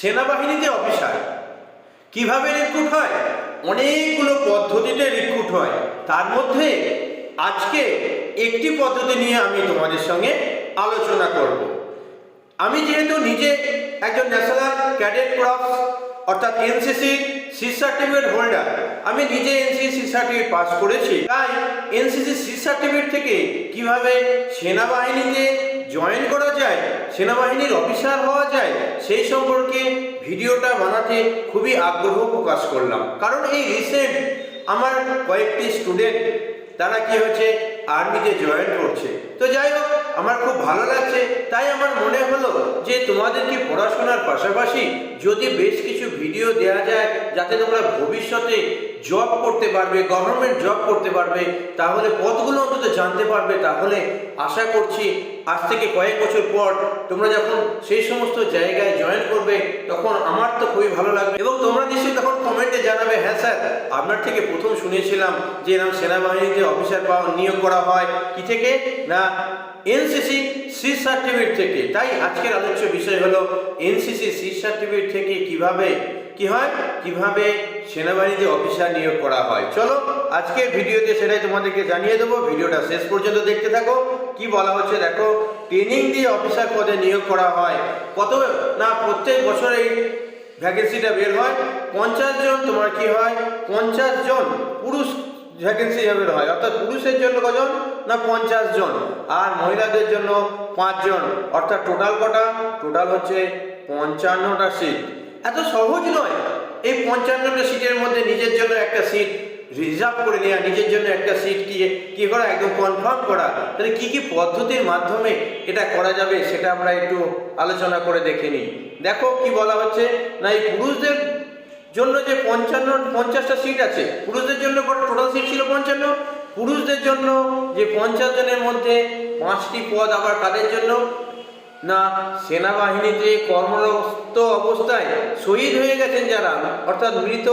সেনাবাহিনীতে অফিসার। কীভাবে রিক্রুট হয়? অনেকগুলো পদ্ধতিতে রিক্রুট হয়। তার মধ্যে আজকে একটি পদ্ধতি নিয়ে আমি তোমাদের সঙ্গে আলোচনা করব। আমি যেহেতু নিজে একজন ন্যাশনাল ক্যাডেট ক্রপস অর্থাৎ এনসিসি সি সার্টিফিকেট হোল্ডার আমি নিজে এনসিসি সি সার্টিফিকেট পাস করেছি। তাই এনসিসি সি সার্টিফিকেট থেকে কীভাবে সেনাবাহিনীতে জয়েন করা যায়, সেনাবাহিনীর অফিসার হওয়া যায়, সেই সম্পর্কে ভিডিওটা বানাতে খুবই আগ্রহ প্রকাশ করলাম। কারণ এই রিসেন্ট আমার কয়েকটি স্টুডেন্ট তারা কি হয়েছে আর্মিতে জয়েন করছে। তো যাই হোক, আমার খুব ভালো লাগছে। তাই আমার মনে হলো যে তোমাদেরকে পড়াশোনার পাশাপাশি যদি বেশ কিছু ভিডিও দেওয়া যায় যাতে তোমরা ভবিষ্যতে জব করতে পারবে গভর্নমেন্ট জব করতে পারবে, তাহলে পদগুলো অন্তত জানতে পারবে। তাহলে আশা করছি আজ থেকে কয়েক বছর পর তোমরা যখন সেই সমস্ত জায়গায় জয়েন করবে, তখন আমার তো খুবই ভালো লাগবে। এবং তোমরা নিশ্চয়ই তখন কমেন্টে জানাবে হ্যাঁ স্যার, আপনার থেকে প্রথম শুনেছিলাম যে এরকম সেনাবাহিনীতে অফিসার পাওয়া, নিয়োগ করা হয়। কি থেকে? না এনসিসি সি সার্টিফিকেট থেকে। তাই আজকের আলোচ্য বিষয় হলো, এনসিসি সি সার্টিফিকেট থেকে কীভাবে, কি হয়? কীভাবে সেনাবাহিনীতে অফিসার নিয়োগ করা হয়? চলো, আজকের ভিডিওতে সেটাই তোমাদেরকে জানিয়ে দেবো। ভিডিওটা শেষ পর্যন্ত দেখতে থাকো। কি বলা হচ্ছে দেখো ট্রেনিং দিয়ে অফিসার পদে নিয়োগ করা হয়। কত, না, প্রত্যেক বছর এই ভ্যাকেন্সিটা বের হয়। পঞ্চাশ জন, তোমার কি হয়? পঞ্চাশ জন পুরুষ ভ্যাকেন্সি বের হয়। অর্থাৎ পুরুষের জন্য কজন? না পঞ্চাশ জন? আর মহিলাদের জন্য পাঁচজন অর্থাৎ টোটাল কটা? টোটাল হচ্ছে পঞ্চান্নটা সিট এত সহজ নয়। এই পঞ্চান্নটা সিটের মধ্যে নিজের জন্য একটা সিট রিজার্ভ করে নেওয়া নিজের জন্য একটা সিট কি, কী করা, একদম কনফার্ম করা। তাহলে কী কী পদ্ধতির মাধ্যমে এটা করা যাবে সেটা আমরা একটু আলোচনা করে দেখে নিই। দেখো কি বলা হচ্ছে, না এই পুরুষদের জন্য যে পঞ্চান্ন, পঞ্চাশটা সিট আছে, পুরুষদের জন্য টোটাল সিট ছিল পঞ্চান্ন পুরুষদের জন্য যে পঞ্চাশ জনের মধ্যে পাঁচটি পদ আবার কাদের জন্য? না, সেনাবাহিনীতে কর্মরত অবস্থায় শহীদ হয়ে গেছেন যারা, অর্থাৎ মৃত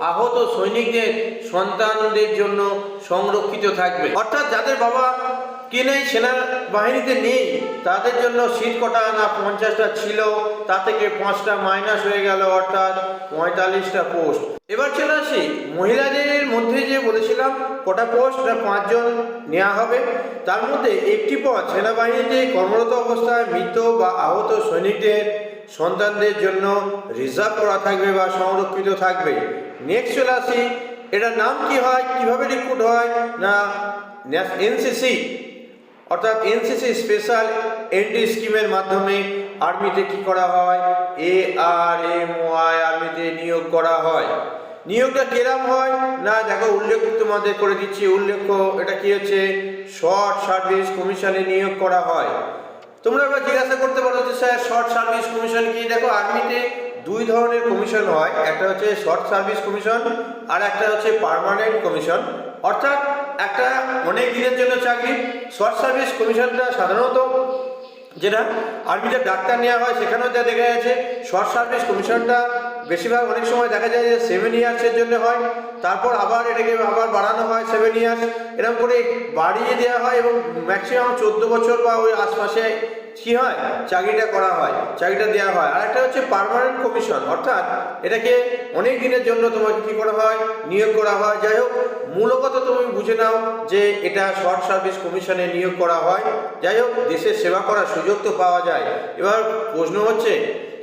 আহত সৈনিকদের সন্তানদের জন্য সংরক্ষিত থাকবে। অর্থাৎ যাদের বাবা কে নেই? সেনাবাহিনীতে নেই। তাদের জন্য সিট কটা না পঞ্চাশটা ছিল? তা থেকে পাঁচটা মাইনাস হয়ে গেল, অর্থাৎ পঁয়তাল্লিশটা পোস্ট এবার চলে আসি। মহিলাদের মধ্যে যে বলেছিলাম, কটা পোস্ট পাঁচজন নেওয়া হবে। তার মধ্যে একটি পদ সেনাবাহিনীতে কর্মরত অবস্থায় মৃত বা আহত সৈনিকদের, সন্তানদের জন্য রিজার্ভ করা থাকবে বা সংরক্ষিত থাকবে। নেক্সট চলে আসি। এটার নাম কি হয়? কীভাবে রিক্রুট হয়? না এনসিসি অর্থাৎ এনসিসি স্পেশাল এন্ট্রি স্কিমের মাধ্যমে আর্মিতে কি করা হয়? এ, আর, এম, ওয়াই আর্মিতে নিয়োগ করা হয়। নিয়োগটা কিরম হয়? না, দেখো, উল্লেখ তোমাদের করে দিচ্ছি। উল্লেখ্য এটা কি হচ্ছে? শর্ট সার্ভিস কমিশনে নিয়োগ করা হয়। তোমরা এবার জিজ্ঞাসা করতে পারো যে, স্যার, শর্ট সার্ভিস কমিশন কি? দেখো, আর্মিতে দুই ধরনের কমিশন হয়। একটা হচ্ছে শর্ট সার্ভিস কমিশন আর একটা হচ্ছে পার্মানেন্ট কমিশন। অর্থাৎ একটা অনেক দিনের জন্য চাকরি, শর্ট সার্ভিস কমিশনটা সাধারণত যেটা আর্মিতে ডাক্তার নেওয়া হয়, সেখানেও যা দেখা যাচ্ছে, শর্ট সার্ভিস কমিশনটা বেশিরভাগ অনেক সময় দেখা যায় যে সেভেন ইয়ার্সের জন্য হয়, তারপর আবার এটাকে আবার বাড়ানো হয় সেভেন ইয়ার্স এরকম করে বাড়িয়ে দেওয়া হয় এবং ম্যাক্সিমাম চোদ্দ বছর বা ওই আশপাশে কি হয়? চাকরিটা করা হয়, চাকরিটা দেওয়া হয়। আর একটা হচ্ছে পার্মানেন্ট কমিশন অর্থাৎ এটাকে অনেক দিনের জন্য তোমাকে কি করা হয়? নিয়োগ করা হয়। যাই হোক, মূলগত তুমি বুঝে নাও যে এটা শর্ট সার্ভিস কমিশনে নিয়োগ করা হয়। যাই হোক, দেশের সেবা করার সুযোগ তো পাওয়া যায়। এবার প্রশ্ন হচ্ছে,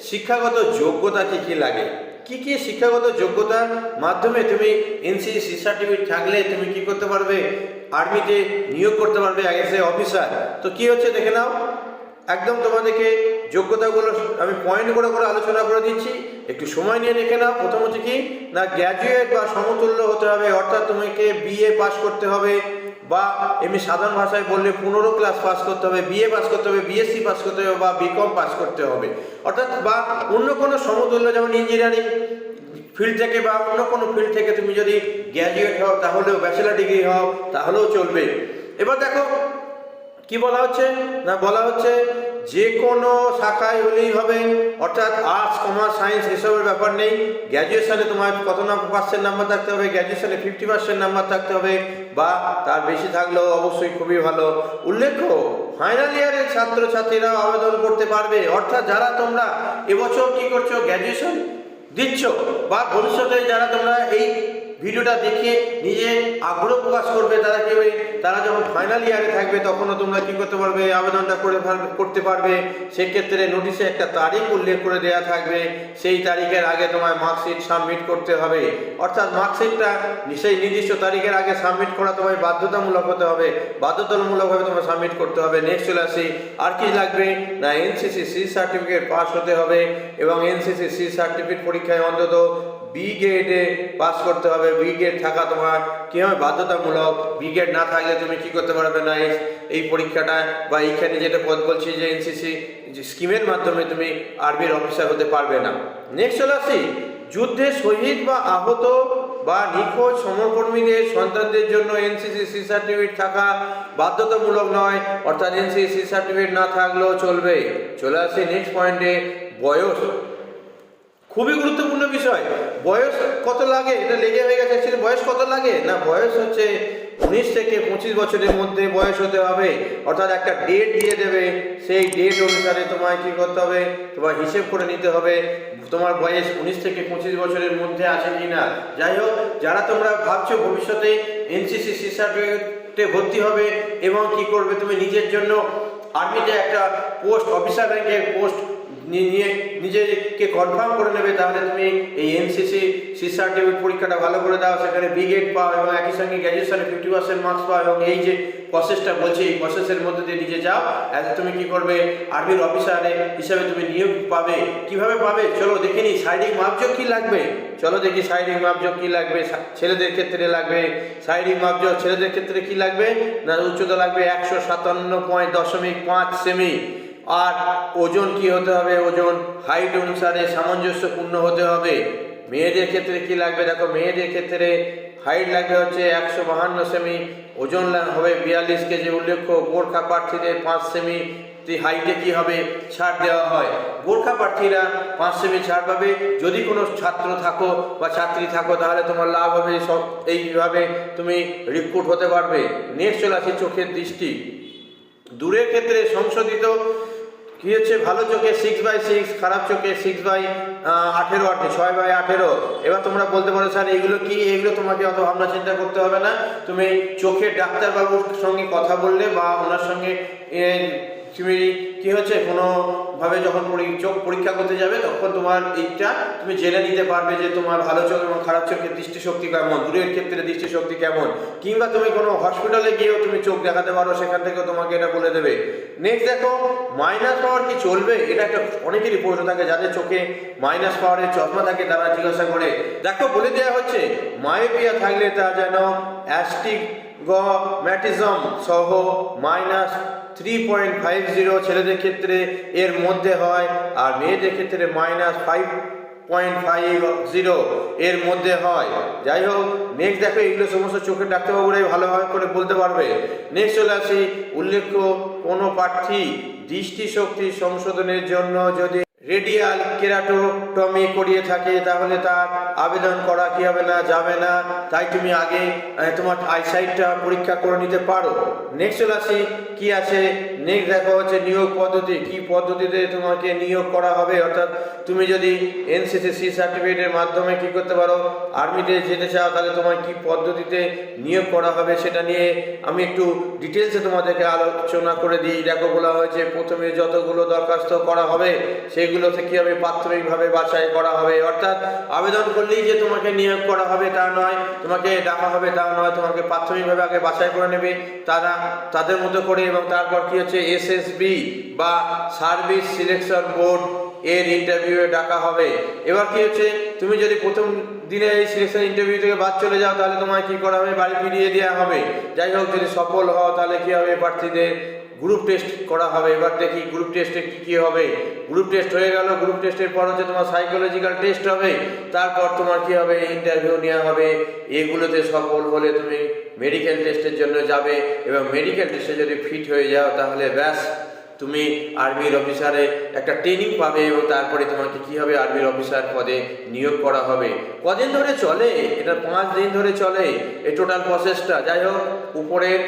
শিক্ষাগত যোগ্যতা কি কি লাগে? কি কি শিক্ষাগত যোগ্যতার মাধ্যমে তুমি এনসিসি সার্টিফিকেট থাকলে তুমি কি করতে পারবে? আর্মিতে নিয়োগ করতে পারবে আইএসএ অফিসার তো কি হচ্ছে দেখে নাও? একদম তোমাদেরকে যোগ্যতাগুলো আমি পয়েন্ট করে করে আলোচনা করে দিচ্ছি। একটু সময় নিয়ে দেখে নাও। প্রথম হচ্ছে কি, না গ্র্যাজুয়েট বা সমতুল্য হতে হবে, অর্থাৎ তোমাকে বিএ পাস করতে হবে বা এমনি সাধারণ ভাষায় বললে পনেরো ক্লাস পাস করতে হবে বিএ পাস করতে হবে বিএসসি পাস করতে হবে বা বিকম পাস করতে হবে। অর্থাৎ বা অন্য কোনো সমতুল্য যেমন ইঞ্জিনিয়ারিং ফিল্ড থেকে বা অন্য কোনো ফিল্ড থেকে তুমি যদি গ্র্যাজুয়েট হও, তাহলেও ব্যাচেলার ডিগ্রি হও, তাহলেও চলবে। এবার দেখো কি বলা হচ্ছে? না বলা হচ্ছে যে কোনো শাখায় হলেই হবে। অর্থাৎ আর্টস কমার্স সায়েন্স এসবের ব্যাপার নেই। গ্র্যাজুয়েশনে তোমার কত না পার্সেন্ট নাম্বার থাকতে হবে? গ্র্যাজুয়েশনে ফিফটি পার্সেন্ট নাম্বার থাকতে হবে বা তার বেশি থাকলেও অবশ্যই খুবই ভালো। উল্লেখ্য ফাইনাল ইয়ারের ছাত্রছাত্রীরা আবেদন করতে পারবে। অর্থাৎ যারা তোমরা এবছর কি করছ? গ্র্যাজুয়েশন দিচ্ছ বা ভবিষ্যতে যারা তোমরা এই ভিডিওটা দেখে নিজে আগ্রহ প্রকাশ করবে, তারা কি হবে তারা যখন ফাইনাল ইয়ারে থাকবে, তখনও তোমরা কী করতে পারবে, আবেদনটা করে করতে পারবে। সেক্ষেত্রে নোটিশে একটা তারিখ উল্লেখ করে দেওয়া থাকবে। সেই তারিখের আগে তোমার মার্কশিট সাবমিট করতে হবে। অর্থাৎ মার্কশিটটা সেই নির্দিষ্ট তারিখের আগে সাবমিট করা তোমায় বাধ্যতামূলক হতে হবে। বাধ্যতামূলকভাবে তোমার সাবমিট করতে হবে। নেক্সট চলে আসি। আর কি লাগবে? না এনসিসি সি সার্টিফিকেট পাস হতে হবে এবং এনসিসি সি সার্টিফিকেট পরীক্ষায় অন্তত বি গ্রেডে পাস করতে হবে। বি গ্রেড থাকা তোমার কি হবে বাধ্যতামূলক? বি গ্রেড না থাকলে তুমি কি করতে পারবে না? এই পরীক্ষাটা বা এইখানে যেটা পদ বলছি যে এনসিসি স্কিমের মাধ্যমে তুমি আর্মির অফিসার হতে পারবে না। নেক্সট চলে আসি। যুদ্ধে শহীদ বা আহত বা নিখোঁজ সমকর্মীদের সন্তানদের জন্য এনসিসি সি সার্টিফিকেট থাকা বাধ্যতামূলক নয়। অর্থাৎ এনসিসি সি সার্টিফিকেট না থাকলেও চলবে। চলে আসি নেক্সট পয়েন্টে বয়স। খুবই গুরুত্বপূর্ণ বিষয়। বয়স কত লাগে? এটা লেগে হয়ে গেছে actually বয়স কত লাগে? না, বয়স হচ্ছে উনিশ থেকে পঁচিশ বছরের মধ্যে বয়স হতে হবে। অর্থাৎ একটা ডেট দিয়ে দেবে। সেই ডেট অনুসারে তোমায় কি করতে হবে? তোমার হিসেব করে নিতে হবে তোমার বয়স উনিশ থেকে পঁচিশ বছরের মধ্যে আছে কি না যাই হোক, যারা তোমরা ভাবছ ভবিষ্যতে এনসিসি, সি ভর্তি হবে এবং কি করবে তুমি নিজের জন্য আর্মিতে একটা পোস্ট অফিসার র্যাঙ্কের পোস্ট নিয়ে নিজেকে কনফার্ম করে নেবে, তাহলে তুমি এই এনসিসি সি সার্টিফিকেট পরীক্ষাটা ভালো করে দাও, সেখানে বি পাও এবং একই সঙ্গে গ্র্যাজুয়েশনে ফিফটি পার্সেন্ট মার্কস পাও এবং এই যে প্রসেসটা বলছি, এই প্রসেসের মধ্যে দিয়ে নিজে যাও অ্যাজ তুমি কি করবে আর্মির অফিসারে হিসাবে তুমি নিয়োগ পাবে। কীভাবে পাবে? চলো দেখে নিই, শারীরিক মাপযোগ কী লাগবে? চলো দেখি শারীরিক মাপযোগ কী লাগবে ছেলেদের ক্ষেত্রে লাগবে, শারীরিক মাপযোগ ছেলেদের ক্ষেত্রে কী লাগবে? না উচ্চতা লাগবে একশো সাতান্ন পয়েন্ট দশমিক পাঁচ সেমি। আর ওজন কি হতে হবে? ওজন হাইট অনুসারে সামঞ্জস্যপূর্ণ হতে হবে। মেয়েদের ক্ষেত্রে কি লাগবে? দেখো, মেয়েদের ক্ষেত্রে হাইট লাগবে হচ্ছে একশো বাহান্ন সেমি ওজন হবে বিয়াল্লিশ কেজি উল্লেখ্য। গোর্খা প্রার্থীদের পাঁচ সেমি হাইটে কি হবে? ছাড় দেওয়া হয়। গোর্খা প্রার্থীরা পাঁচ সেমি ছাড় পাবে। যদি কোনো ছাত্র থাকো বা ছাত্রী থাকো, তাহলে তোমার লাভ হবে সব এইভাবে তুমি রিক্রুট হতে পারবে। নেক্সট চলে আসি চোখের দৃষ্টি। দূরের ক্ষেত্রে সংশোধিত কি হচ্ছে? ভালো চোখে সিক্স বাই সিক্স খারাপ চোখে সিক্স বাই আঠেরো, আটে ছয় বাই আঠেরো। এবার তোমরা বলতে পারো, স্যার, এগুলো কি? এগুলো তোমাকে অত ভাবনা চিন্তা করতে হবে না। তুমি চোখের ডাক্তারবাবুর সঙ্গে কথা বললে বা ওনার সঙ্গে তুমি কি হচ্ছে? কোনোভাবে যখন চোখ পরীক্ষা করতে যাবে, তখন তোমার এইটা তুমি জেনে নিতে পারবে যে তোমার ভালো চোখ এবং খারাপ চোখের দৃষ্টিশক্তি কেমন, দূরের ক্ষেত্রে দৃষ্টিশক্তি কেমন, কিংবা তুমি কোনো হসপিটালে গিয়েও তুমি চোখ দেখাতে পারো, সেখান থেকেও তোমাকে এটা বলে দেবে। নেক্সট দেখো মাইনাস পাওয়ার কি চলবে? এটা একটা অনেকেরই প্রশ্ন থাকে, যাদের চোখে মাইনাস পাওয়ারের চশমা থাকে, তারা জিজ্ঞাসা করে। দেখো, বলে দেওয়া হচ্ছে মায়োপিয়া থাকলে তা যেন অ্যাস্টিক ম্যাটিজম সহ minus three point five zero ছেলেদের ক্ষেত্রে এর মধ্যে হয়, আর মেয়েদের ক্ষেত্রে minus five point five zero এর মধ্যে হয়। যাই হোক নেক্সট দেখো, এগুলো সমস্ত চোখের ডাক্তারবাবুরাই ভালোভাবে করে বলতে পারবে। নেক্সট চলে আসি, উল্লেখ্য কোনো প্রার্থী দৃষ্টিশক্তি সংশোধনের জন্য যদি রেডিয়াল কেরাটোটমি করিয়ে থাকে, তাহলে তার আবেদন করা কি হবে না, যাবে না? তাই তুমি আগে তোমার আইসাইটটা পরীক্ষা করে নিতে পারো। নেক্সট চলে আসি কী আছে? নেক্সট দেখো হচ্ছে নিয়োগ পদ্ধতি, কি পদ্ধতিতে তোমাকে নিয়োগ করা হবে? অর্থাৎ তুমি যদি এনসিসি সি সার্টিফিকেটের মাধ্যমে কি করতে পারো আর্মিতে যেতে চাও, তাহলে তোমার কি পদ্ধতিতে নিয়োগ করা হবে সেটা নিয়ে আমি একটু ডিটেলসে তোমাদেরকে আলোচনা করে দিই। দেখো, বলা হয়েছে প্রথমে যতগুলো দরখাস্ত করা হবে সেগুলোতে কি হবে প্রাথমিকভাবে বাছাই করা হবে। অর্থাৎ আবেদন করলেই যে তোমাকে নিয়োগ করা হবে তা নয়, তোমাকে ডাকা হবে তা নয়, তোমাকে প্রাথমিকভাবে আগে বাছাই করে নেবে, তারা তাদের মতো করে এবং তারপর কি হচ্ছে এসএসবি বা সার্ভিস সিলেকশন বোর্ড এর ইন্টারভিউয়ে ডাকা হবে। এবার কি হচ্ছে, তুমি যদি প্রথম দিনে এই সিলেকশন ইন্টারভিউ থেকে বাদ চলে যাও, তাহলে তোমায় কি করা হবে? বাড়ি ফিরিয়ে দেওয়া হবে। যাই হোক, যদি সফল হও, তাহলে কি হবে প্রার্থীদের? গ্রুপ টেস্ট করা হবে, এবার দেখি গ্রুপ টেস্টে কী কী হবে। গ্রুপ টেস্ট হয়ে গেল গ্রুপ টেস্টের পর হচ্ছে তোমার সাইকোলজিক্যাল টেস্ট হবে, তারপর তোমার কী হবে ইন্টারভিউ নেওয়া হবে। এগুলোতে সফল হলে তুমি মেডিকেল টেস্টের জন্য যাবে, এবং মেডিকেল টেস্টে যদি ফিট হয়ে যাও, তাহলে ব্যাস, তুমি আর্মির অফিসারে একটা ট্রেনিং পাবে, এবং তারপরে তোমাকে কী হবে আর্মির অফিসার পদে নিয়োগ করা হবে। কদিন ধরে চলে? এটা পাঁচ দিন ধরে চলে? এই টোটাল প্রসেসটা যাই হোক, উপরের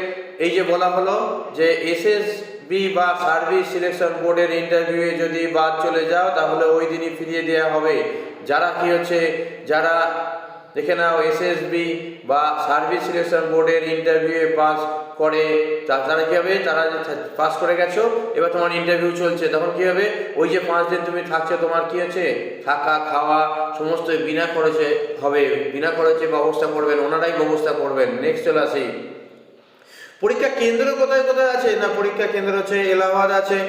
এই যে বলা হলো যে এসএস বি সার্ভিস সিলেকশন বোর্ডের ইন্টারভিউয়ে যদি বাদ চলে যাও, তাহলে ওই দিনই ফিরিয়ে দেওয়া হবে। যারা কি হচ্ছে, যারা দেখে নাও এসএসবি বা সার্ভিস সিলেকশন বোর্ডের ইন্টারভিউয়ে পাস করে তারা কী হবে? তারা পাস করে গেছো, এবার তোমার ইন্টারভিউ চলছে, তখন কী হবে? ওই যে পাঁচ দিন তুমি থাকছো, তোমার কী হচ্ছে? থাকা, খাওয়া, সমস্ত বিনা খরচে হবে, বিনা খরচে ব্যবস্থা করবেন, ওনারাই ব্যবস্থা করবেন। নেক্সট চলে আসি পরীক্ষা কেন্দ্র কোথায় কোথায় আছে? না, পরীক্ষা কেন্দ্র হচ্ছে এলাহাবাদ আছে,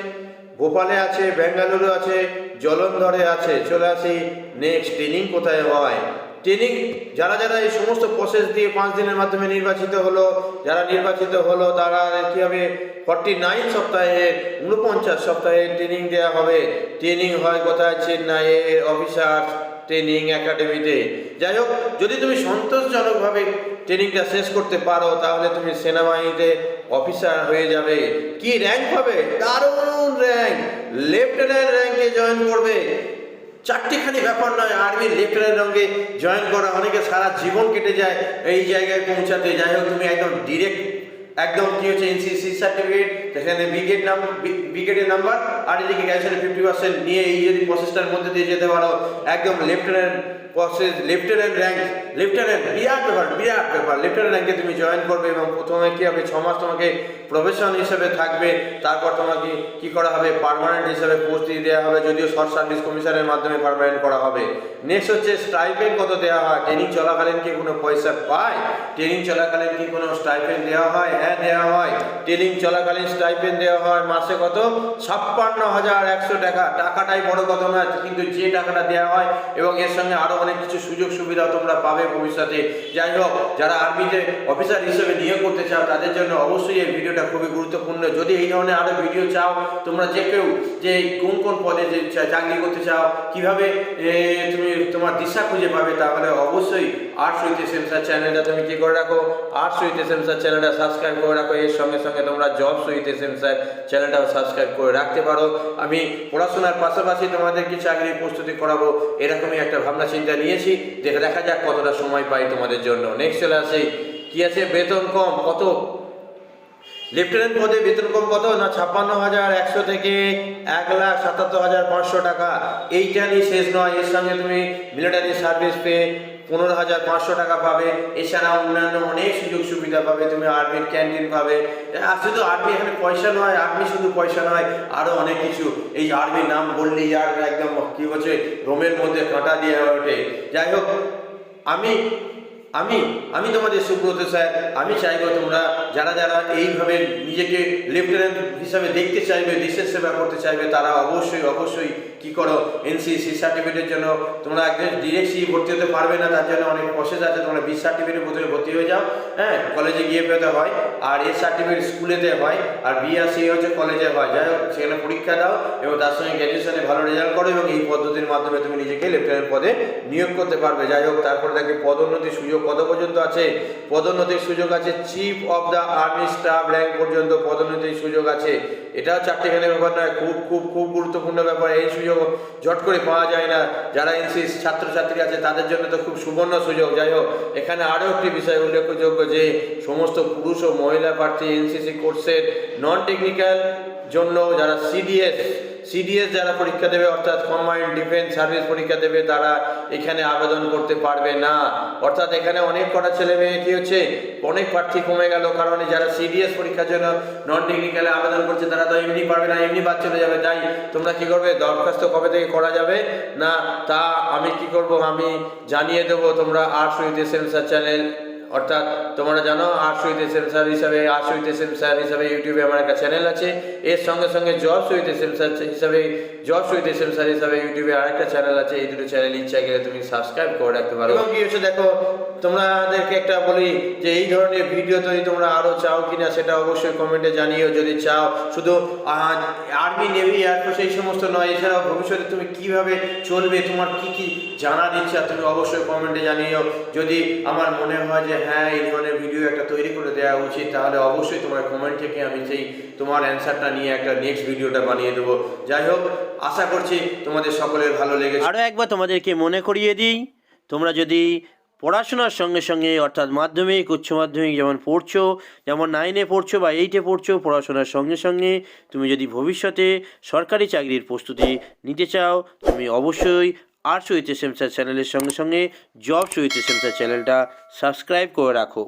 ভোপালে আছে, বেঙ্গালুরু আছে, জলন্ধরে আছে। চলে আসি নেক্সট ট্রেনিং কোথায় হয়? ট্রেনিং যারা যারা এই সমস্ত প্রসেস দিয়ে পাঁচ দিনের মাধ্যমে নির্বাচিত হলো, যারা নির্বাচিত হলো, তারা কী হবে ফর্টি নাইন সপ্তাহে উনপঞ্চাশ সপ্তাহে ট্রেনিং দেওয়া হবে? ট্রেনিং হয় কোথায়? চেন্নাইয়ের অফিসার ট্রেনিং একাডেমিতে যাই হোক, যদি তুমি সন্তোষজনকভাবে ট্রেনিংটা শেষ করতে পারো, তাহলে তুমি সেনাবাহিনীতে অফিসার হয়ে যাবে। কি র্যাঙ্ক পাবে দারুণ র্যাঙ্ক লেফটেন্যান্ট র্যাঙ্কে জয়েন করবে। চারটিখানি ব্যাপার নয় আর্মি লেফটেন্যান্ট রঙে জয়েন করা। অনেকে সারা জীবন কেটে যায়, এই জায়গায় পৌঁছাতে। যাই হোক, তুমি একদম ডিরেক্ট একদম কি হচ্ছে এনসিসি সার্টিফিকেট সেখানে ব্রিগেড নাম্বার ব্রিগেডের নাম্বার আর এদিকে গ্যাসের ফিফটি পার্সেন্ট নিয়ে এই যদি প্রসেসটার মধ্যে দিয়ে যেতে পারো, একদম lieutenant process lieutenant rank lieutenant বিরাট ব্যাপার বিরাট ব্যাপার। লেফটেন্যান্ট র্যাঙ্কে তুমি জয়েন করবে এবং প্রথমে কি হবে? ছ মাস তোমাকে প্রফেশন হিসেবে থাকবে। তারপর তোমাকে কি করা হবে? পারমানেন্ট হিসেবে পোস্ট দিয়ে দেওয়া হবে, যদিও শর্ট সার্ভিস কমিশনের মাধ্যমে পারমানেন্ট করা হবে। নেক্সট হচ্ছে স্টাইপেন্ড কত দেওয়া হয়? ট্রেনিং চলাকালীন কি কোনো পয়সা পায়? ট্রেনিং চলাকালীন কি কোনো স্টাইপেন্ড দেওয়া হয়? হ্যাঁ দেওয়া হয়। ট্রেনিং চলাকালীন স্টাইপেন্ড দেওয়া হয় মাসে কত? ছাপ্পান্ন হাজার একশো টাকা। টাকাটাই বড় কথা না কিন্তু যে টাকাটা দেওয়া হয় এবং এর সঙ্গে আরও অনেক কিছু সুযোগ সুবিধা তোমরা পাবে ভবিষ্যতে। যাই হোক, যারা আর্মিতে অফিসার হিসেবে নিয়োগ করতে চাও, তাদের জন্য অবশ্যই এই ভিডিওটা খুবই গুরুত্বপূর্ণ। যদি এই ধরনের আরও ভিডিও চাও, তোমরা যে কেউ যে কোন কোন পদে যে চাকরি করতে চাও, কীভাবে তুমি তোমার দিশা খুঁজে পাবে, তাহলে অবশ্যই আর্টস উইথ সেন্সার চ্যানেলটা তুমি কি করে রাখো। আর্টস উইথ সেন্সার চ্যানেলটা সাবস্ক্রাইব করে রাখো। এর সঙ্গে সঙ্গে তোমরা জবস উইথ সেন্সার চ্যানেলটাও সাবস্ক্রাইব করে রাখতে পারো। আমি পড়াশোনার পাশাপাশি তোমাদেরকে চাকরির প্রস্তুতি করাবো, এরকমই একটা ভাবনা চিন্তা নিয়েছি। দেখে দেখা যাক কতটা সময় পাই তোমাদের জন্য। নেক্সট চলে আসি। কি আছে? বেতন কম কত? লেফটেন্যান্ট পদে বেতন কম কত? না, ছাপ্পান্ন হাজার একশো থেকে এক লাখ সাতাত্তর হাজার পাঁচশো টাকা। এইটা নিয়ে শেষ নয়। এর সঙ্গে তুমি মিলিটারি সার্ভিস পেয়ে পনেরো হাজার পাঁচশো টাকা পাবে। এছাড়া অন্যান্য অনেক সুযোগ সুবিধা পাবে। তুমি আর্মির ক্যান্টিন পাবে। আর শুধু আর্মি এখানে পয়সা নয় আর্মি শুধু পয়সা নয় আরও অনেক কিছু। এই আর্মির নাম বললেই আর একদম কী হচ্ছে রোমের মধ্যে কাঁটা দিয়ে ওঠে। যাই হোক, আমি আমি আমি তোমাদের সুব্রত স্যার, আমি চাইব তোমরা যারা যারা এইভাবে নিজেকে লেফটেন্যান্ট হিসাবে দেখতে চাইবে, দেশের সেবা করতে চাইবে, তারা অবশ্যই অবশ্যই কি করো? এনসিসি সার্টিফিকেটের জন্য তোমরা একদম ডিরেক্ট সি ভর্তি হতে পারবে না, তার জন্য অনেক প্রসেস আছে, তোমরা বি সার্টিফিকেটের প্রথমে ভর্তি হয়ে যাও হ্যাঁ? কলেজে গিয়ে পেতে হয়, আর এ সার্টিফিকেট স্কুলেতে হয়, আর বি আর সি হচ্ছে কলেজে হয়। যাই হোক, সেখানে পরীক্ষা দাও এবং তার সঙ্গে গ্র্যাজুয়েশনে ভালো রেজাল্ট করো এবং এই পদ্ধতির মাধ্যমে তুমি নিজেকে লেফটেন্যান্ট পদে নিয়োগ করতে পারবে। যাই হোক, তারপরে দেখে পদোন্নতির সুযোগ কত পর্যন্ত আছে? পদোন্নতির সুযোগ আছে chief of the army staff rank পর্যন্ত পদোন্নতির সুযোগ আছে। এটাও চারটেখানে ব্যাপার নয়, খুব খুব খুব গুরুত্বপূর্ণ ব্যাপার। এই সুযোগ ঝট করে পাওয়া যায় না। যারা এনসিস ছাত্রছাত্রী আছে, তাদের জন্য তো খুব সুবর্ণ সুযোগ। যাই হোক, এখানে আরও একটি বিষয় উল্লেখযোগ্য যে, সমস্ত পুরুষ ও মহিলা প্রার্থী এনসিসি কোর্সের নন টেকনিক্যাল জন্য যারা সিডিএস সিডিএস যারা পরীক্ষা দেবে, অর্থাৎ কম্বাইন্ড ডিফেন্স সার্ভিস পরীক্ষা দেবে, তারা এখানে আবেদন করতে পারবে না। অর্থাৎ এখানে অনেক কটা ছেলে মেয়ে কি হচ্ছে, অনেক প্রার্থী কমে গেল। কারণ যারা সিডিএস পরীক্ষার জন্য নন টেকনিক্যালে আবেদন করছে, তারা তো এমনি পারবে না, এমনি বাদ চলে যাবে। তাই তোমরা কি করবে? দরখাস্ত কবে থেকে করা যাবে? না, তা আমি কি করব? আমি জানিয়ে দেবো। তোমরা আর্টস উইথ এসএমসার চ্যানেল অর্থাৎ তোমরা জানো আর্টস উইথ স্যার হিসাবে আর্টস উইথ স্যার হিসাবে ইউটিউবে আমার একটা চ্যানেল আছে। এর সঙ্গে সঙ্গে জবস উইথ স্যার হিসাবে জবস উইথ স্যার হিসাবে ইউটিউবে আরেকটা চ্যানেল আছে। এই দুটো চ্যানেল ইচ্ছা গেলে তুমি সাবস্ক্রাইব করে রাখতে পারো। এবং কি হচ্ছে দেখো, তোমাদেরকে একটা বলি যে এই ধরনের ভিডিও যদি তোমরা আরও চাও কিনা, সেটা অবশ্যই কমেন্টে জানিও। যদি চাও, শুধু আর্মি নেভি এয়ারফোর্স এই সমস্ত নয়, এছাড়াও ভবিষ্যতে তুমি কীভাবে চলবে, তোমার কি কি জানার ইচ্ছা তুমি অবশ্যই কমেন্টে জানিও। যদি আমার মনে হয় যে হ্যাঁ এই ধরনের ভিডিও একটা তৈরি করে দেওয়া উচিত, তাহলে অবশ্যই তোমার কমেন্ট থেকে আমি সেই, তোমার অ্যান্সারটা নিয়ে একটা নেক্সট ভিডিওটা বানিয়ে দেবো। যাই হোক, আশা করছি তোমাদের সকলের ভালো লেগেছে। আরও একবার তোমাদেরকে মনে করিয়ে দিই, তোমরা যদি পড়াশোনার সঙ্গে সঙ্গে, অর্থাৎ মাধ্যমিক, উচ্চ মাধ্যমিক যেমন পড়ছো, যেমন নাইনে পড়ছো বা এইটে পড়ছো, পড়াশোনার সঙ্গে সঙ্গে তুমি যদি ভবিষ্যতে সরকারি চাকরির প্রস্তুতি নিতে চাও, তুমি অবশ্যই আর্টস সুইচ এস চ্যানেলের সঙ্গে সঙ্গে জব সুইচ এস চ্যানেলটা সাবস্ক্রাইব করে রাখো।